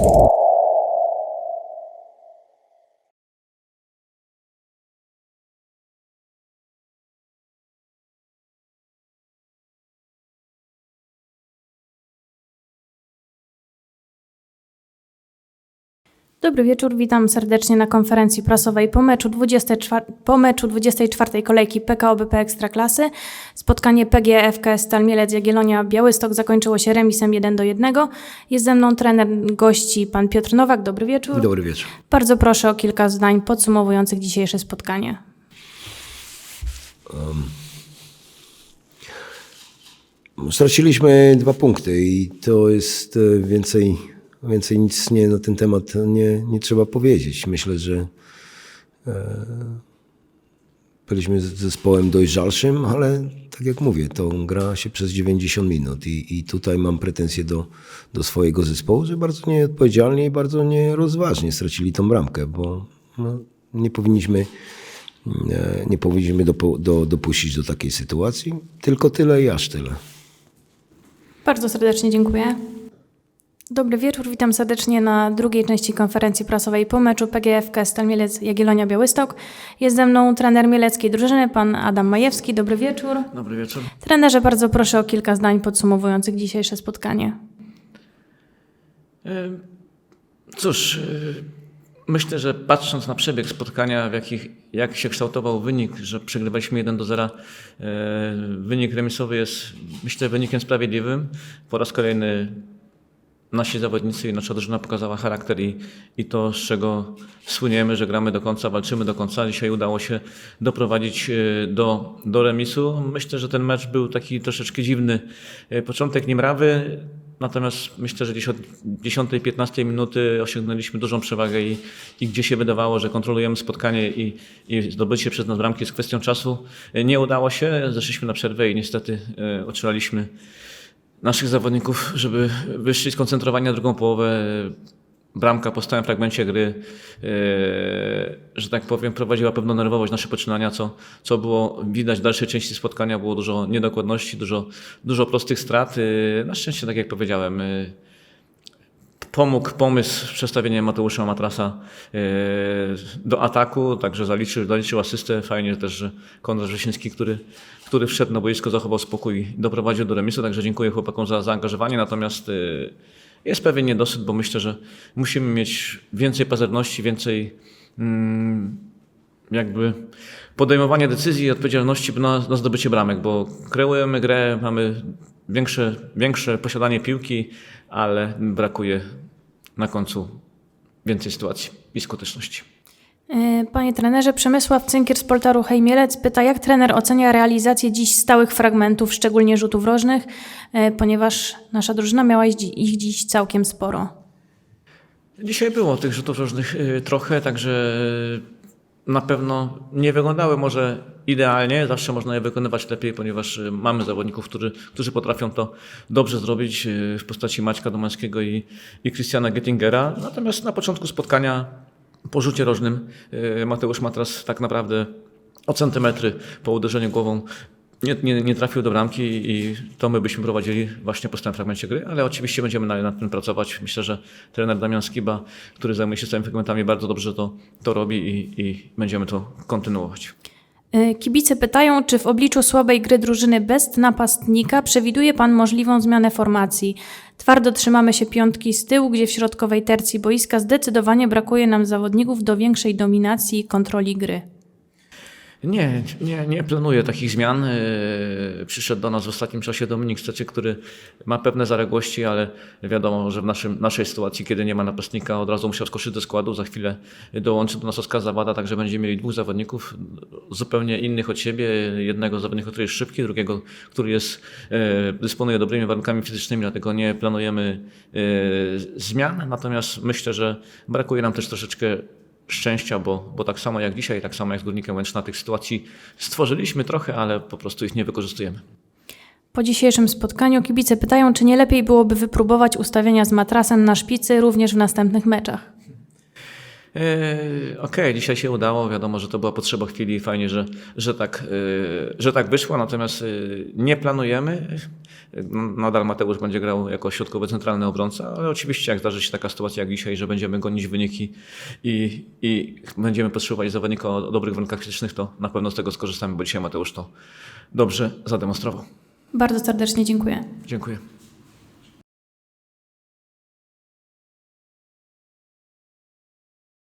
Oh. Dobry wieczór, witam serdecznie na konferencji prasowej po meczu, 24, po meczu 24 kolejki PKO BP Ekstraklasy. Spotkanie PGE FKS Stal Mielec Jagiellonia Białystok zakończyło się remisem 1 do 1. Jest ze mną trener gości pan Piotr Nowak. Dobry wieczór. Dobry wieczór. Bardzo proszę o kilka zdań podsumowujących dzisiejsze spotkanie. Straciliśmy dwa punkty i to jest e, więcej, więcej nic nie, na ten temat nie, nie trzeba powiedzieć. Myślę, że e, byliśmy zespołem dojrzalszym, ale tak jak mówię, to gra się przez 90 minut i, i tutaj mam pretensje do, do swojego zespołu, że bardzo nieodpowiedzialnie i bardzo nierozważnie stracili tą bramkę, bo no, nie powinniśmy e, nie powinniśmy do, dopuścić do takiej sytuacji. Tylko tyle i aż tyle. Bardzo serdecznie dziękuję. Dobry wieczór, witam serdecznie na drugiej części konferencji prasowej po meczu PGFK Stal Mielec Jagiellonia Białystok. Jest ze mną trener mieleckiej drużyny, pan Adam Majewski. Dobry wieczór. Dobry wieczór. Trenerze, bardzo proszę o kilka zdań podsumowujących dzisiejsze spotkanie. E, Cóż, e, myślę, że patrząc na przebieg spotkania, w jakich, jak się kształtował wynik, że przegrywaliśmy 1 do 0, e, wynik remisowy jest, myślę, wynikiem sprawiedliwym. Po raz kolejny nasi zawodnicy i nasza drużyna pokazała charakter i, i to, z czego słyniemy, że gramy do końca, walczymy do końca. Dzisiaj udało się doprowadzić e, do, do remisu. Myślę, że ten mecz był taki troszeczkę dziwny. E, Początek niemrawy, natomiast myślę, że gdzieś od 10-15 minuty osiągnęliśmy dużą przewagę i, i gdzie się wydawało, że kontrolujemy spotkanie i, i zdobycie przez nas bramki jest kwestią czasu, e, nie udało się. Zeszliśmy na przerwę i niestety otrzymaliśmy naszych zawodników, żeby wyszli skoncentrowani na drugą połowę. Bramka po stałym fragmencie gry, e, że tak powiem, prowadziła pewną nerwowość nasze poczynania, co, co było widać w dalszej części spotkania. Było dużo niedokładności, dużo, dużo prostych strat. E, Na szczęście, tak jak powiedziałem, e, pomógł pomysł przestawienia Mateusza Matrasa e, do ataku, także zaliczył, zaliczył asystę. Fajnie też, że Konrad Wrzesiński, który, który wszedł na boisko, zachował spokój i doprowadził do remisu, także dziękuję chłopakom za zaangażowanie, natomiast e, jest pewien niedosyt, bo myślę, że musimy mieć więcej pazerności, więcej mm, jakby podejmowania decyzji i odpowiedzialności na, na zdobycie bramek, bo kreujemy grę, mamy większe, większe posiadanie piłki, ale brakuje na końcu więcej sytuacji i skuteczności. E, Panie trenerze, Przemysław Cynkier z Portaru Hejmielec pyta, jak trener ocenia realizację dziś stałych fragmentów, szczególnie rzutów rożnych, e, ponieważ nasza drużyna miała ich dzi- ich dziś całkiem sporo. Dzisiaj było tych rzutów różnych y, trochę, także na pewno nie wyglądały może idealnie. Zawsze można je wykonywać lepiej, ponieważ y, mamy zawodników, którzy, którzy potrafią to dobrze zrobić y, w postaci Maćka Domańskiego i, i Christiana Gettingera. Natomiast na początku spotkania po rzucie rożnym y, Mateusz Matras tak naprawdę o centymetry po uderzeniu głową nie, nie, nie trafił do bramki i to my byśmy prowadzili właśnie po stałym fragmencie gry, ale oczywiście będziemy na- nad tym pracować. Myślę, że trener Damian Skiba, który zajmuje się stałymi fragmentami, bardzo dobrze to, to robi i, i będziemy to kontynuować. E, Kibice pytają, czy w obliczu słabej gry drużyny bez napastnika przewiduje Pan możliwą zmianę formacji? Twardo trzymamy się piątki z tyłu, gdzie w środkowej tercji boiska zdecydowanie brakuje nam zawodników do większej dominacji i kontroli gry. Nie, nie, nie planuję takich zmian. Yy, Przyszedł do nas w ostatnim czasie Dominik Stecie, który ma pewne zaległości, ale wiadomo, że w naszym, naszej sytuacji, kiedy nie ma napastnika, od razu musiał skoczyć do składu. Za chwilę dołączy do nas Oskar Zawada, także będziemy mieli dwóch zawodników zupełnie innych od siebie. Jednego zawodnika, który jest szybki, drugiego, który jest, yy, dysponuje dobrymi warunkami fizycznymi, dlatego nie planujemy yy, zmian. Natomiast myślę, że brakuje nam też troszeczkę szczęścia, bo, bo tak samo jak dzisiaj, tak samo jak z Górnikiem Łęczna tych sytuacji stworzyliśmy trochę, ale po prostu ich nie wykorzystujemy. Po dzisiejszym spotkaniu kibice pytają, czy nie lepiej byłoby wypróbować ustawienia z matrasem na szpicy również w następnych meczach. Eee, Okej, dzisiaj się udało. Wiadomo, że to była potrzeba chwili i fajnie, że, że, tak, eee, że tak wyszło. Natomiast eee, nie planujemy. No, Nadal Mateusz będzie grał jako środkowy centralny obrońca, ale oczywiście jak zdarzy się taka sytuacja jak dzisiaj, że będziemy gonić wyniki i, i będziemy potrzebowali zawodnika o dobrych warunkach fizycznych, to na pewno z tego skorzystamy, bo dzisiaj Mateusz to dobrze zademonstrował. Bardzo serdecznie dziękuję. Dziękuję.